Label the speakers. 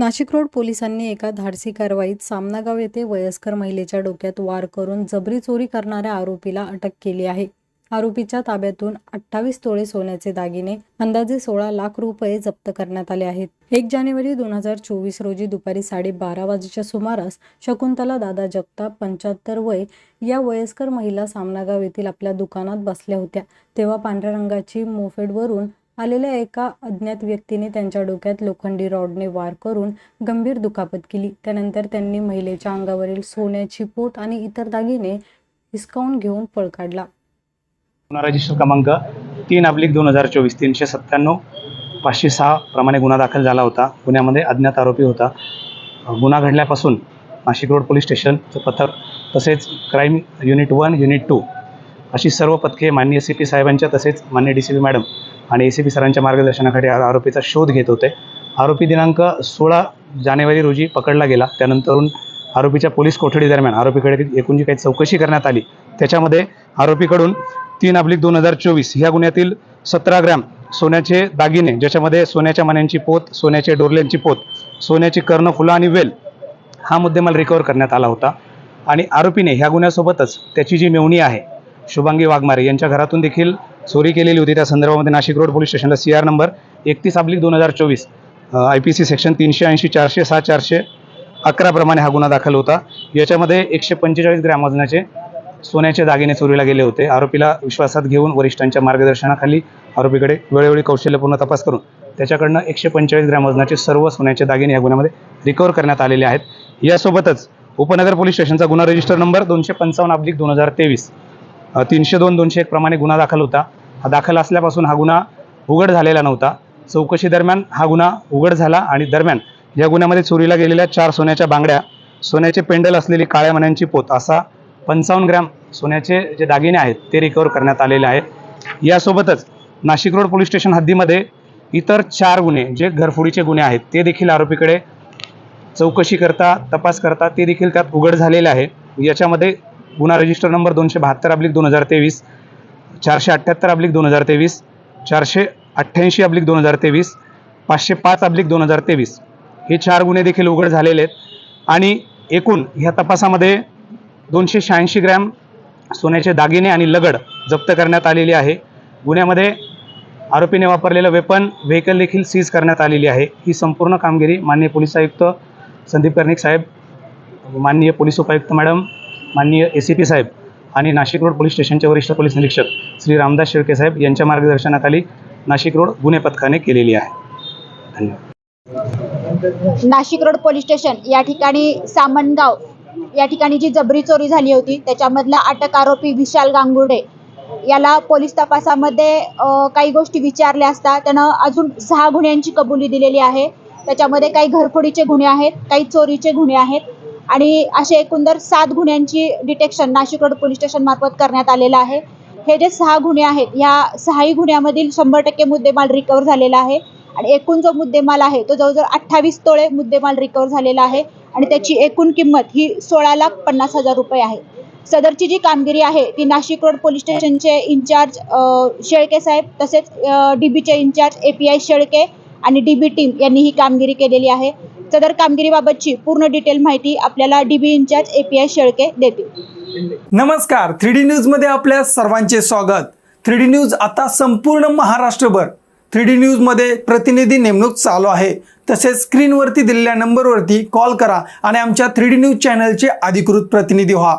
Speaker 1: Nashik road पोलिसांनी एका धाडसी कारवाईत सामनागाव येथे वयस्कर महिलेच्या डोक्यात वार करून जबरी चोरी करणाऱ्या आरोपीला अटक केली आहे. आरोपीच्या ताब्यातून अठ्ठावीस तोळे सोन्याचे दागिने अंदाजे सोळा लाख रुपये जप्त करण्यात आले आहेत. एक जानेवारी दोन हजार चोवीस रोजी दुपारी साडेबारा वाजेच्या सुमारास शकुंतला दादा जगताप पंच्याहत्तर वय या वयस्कर महिला सामनागाव येथील आपल्या दुकानात बसल्या होत्या. तेव्हा पांढऱ्या रंगाची मोफेडवरून आलेल्या एका अज्ञात व्यक्तीने त्यांच्या डोक्यात लोखंडी रॉडने वार करून गंभीर दुखापत केली. त्यानंतर त्यांनी महिलेच्या अंगावरील सोन्याची पोट आणि इतर दागिने हिसकावून घेऊन पळ काढला.
Speaker 2: गुन्हा रजिस्टर क्रमांक तीन अब्लिक दोन हजार चोवीस तीनशे सत्त्याण्णव पाचशे सहा प्रमाणे गुन्हा दाखल झाला होता. गुन्ह्यामध्ये अज्ञात आरोपी होता. गुन्हा घडल्यापासून नाशिक रोड पोलीस स्टेशनचं पथक तसेच crime unit one unit two अशी सर्व पथके माननीय सी पी साहेबांच्या तसेच मान्य डी सी पी मॅडम आणि ए सी पी सरांच्या मार्गदर्शनाखाली आरोपीचा शोध घेत होते. आरोपी दिनांक सोळा जानेवारी रोजी पकडला गेला. त्यानंतरून आरोपीच्या पोलीस कोठडीदरम्यान आरोपीकडे एकूण जी काही चौकशी करण्यात आली त्याच्यामध्ये आरोपीकडून तीन अब्लिक दोन हजार चोवीस ह्या गुन्ह्यातील सतरा ग्रॅम सोन्याचे दागिने ज्याच्यामध्ये सोन्याच्या मण्यांची पोत सोन्याचे डोरल्यांची पोत सोन्याची कर्ण फुलं आणि वेल हा मुद्देमाल रिकवर करण्यात आला होता. आणि आरोपीने ह्या गुन्ह्यासोबतच त्याची जी मेवणी आहे शुभांगी वाघमारे यांच्या घरातून देखील चोरी केलेली होती. त्या संदर्भामध्ये नाशिक रोड पोलीस स्टेशनला सी आर नंबर एकतीस अब्लिक दोन हजार चोवीस आय पी सी सेक्शन तीनशे ऐंशी चारशे सहा चारशे अकराप्रमाणे हा गुन्हा दाखल होता. याच्यामध्ये एकशे पंचेचाळीस ग्रॅम वजनाचे सोन्याचे दागिने चोरीला गेले होते. आरोपीला विश्वासात घेऊन वरिष्ठांच्या मार्गदर्शनाखाली आरोपीकडे वेळोवेळी कौशल्यपूर्ण तपास करून त्याच्याकडनं एकशे पंचेचाळीस ग्रॅम वजनाचे सर्व सोन्याचे दागिने या गुन्ह्यामध्ये रिकवर करण्यात आलेले आहेत. यासोबतच उपनगर पोलीस स्टेशनचा गुन्हा रजिस्टर नंबर दोनशे पंचावन्न अब्लिक दोन हजार तेवीस. तीनशे दोन दोनशे एक प्रमाणे गुन्हा दाखल होता. हा दाखल असल्यापासून हा गुन्हा उघड झालेला नव्हता. चौकशी दरम्यान हा गुन्हा उघड झाला आणि दरम्यान या गुन्ह्यामध्ये चोरीला गेलेल्या चार सोन्याच्या बांगड्या सोन्याचे पेंडल असलेली काळ्या मण्यांची पोत असा पंचावन्न ग्रॅम सोन्याचे जे दागिने आहेत ते रिकवर करण्यात आलेले आहेत. यासोबतच नाशिक रोड पोलीस स्टेशन हद्दीमध्ये इतर चार गुन्हे जे घरफोडीचे गुन्हे आहेत ते देखील आरोपीकडे चौकशी करता तपास करता ते देखील त्यात उघड झालेले आहे. याच्यामध्ये गुन्हा रजिस्टर नंबर दोनशे बहात्तर अब्लिक दोन हजार तेवीस चारशे अठ्ठ्याहत्तर अब्लिक दोन हजार तेवीस चारशे अठ्ठ्याऐंशी अब्लिक दोन हजार तेवीस पाचशे पाच अब्लिक दोन हजार तेवीस. हे चार गुन्हे देखील उघड झालेले आहेत. आणि एकूण ह्या तपासामध्ये दोनशे शहाऐंशी ग्रॅम सोन्याचे दागिने आणि लगड जप्त करण्यात आलेली आहे. गुन्ह्यामध्ये आरोपीने वापरलेलं वेपन व्हेकल देखील सीज करण्यात आलेली आहे. ही संपूर्ण कामगिरी माननीय पोलीस आयुक्त संदीप कर्णिक साहेब माननीय पोलीस उपायुक्त मॅडम माननीय ए सी पी साहेब आणि नाशिक रोड पोलीस स्टेशनचे वरिष्ठ पोलीस निरीक्षक श्री रामदास शेळके साहेब यांच्या मार्गदर्शनाखाली नाशिक रोड गुन्हे पथकाने केलेली आहे. धन्यवाद.
Speaker 3: नाशिक रोड पोलीस स्टेशन या ठिकाणी सामनगाव या ठिकाणी जी जबरी चोरी झाली होती त्याच्यामधला अटक आरोपी विशाल गांगुर्डे याला पोलीस तपासामध्ये काही गोष्टी विचारल्या असता त्यानं अजून सहा गुन्ह्यांची कबुली दिलेली आहे. त्याच्यामध्ये काही घरफोडीचे गुन्हे आहेत काही चोरीचे गुन्हे आहेत. आणि असे एकंदर सात गुन्ह्यांची detection Nashik road police station मार्फत करण्यात आलेलं आहे. हे जे सहा गुन्हे आहेत ह्या सहाही गुन्ह्यामधील शंभर टक्के मुद्देमाल रिकवर झालेला आहे. आणि एकूण जो मुद्देमाल आहे तो जवळजवळ अठ्ठावीस तोळे मुद्देमाल रिकवर झालेला आहे. आणि त्याची एकूण किंमत ही सोळा लाख पन्नास हजार रुपये आहे. सदरची जी कामगिरी आहे ती नाशिक रोड पोलीस स्टेशनचे इंचार्ज शेळके साहेब तसेच डी बीचे in charge A P I Shelke आणि डी बी टीम यांनी ही कामगिरी केलेली आहे. सदर कामगिरीबाबतची पूर्ण डिटेल माहिती आपल्याला D B in charge A P Shelke देतील.
Speaker 4: नमस्कार थ्री डी न्यूजमध्ये आपल्या सर्वांचे स्वागत. थ्री डी न्यूज आता संपूर्ण महाराष्ट्रभर. थ्री डी न्यूजमध्ये प्रतिनिधी नेमणूक चालू आहे. तसेच स्क्रीनवरती दिलेल्या नंबरवरती कॉल करा आणि आमच्या थ्री डी न्यूज चॅनलचे अधिकृत प्रतिनिधी व्हा.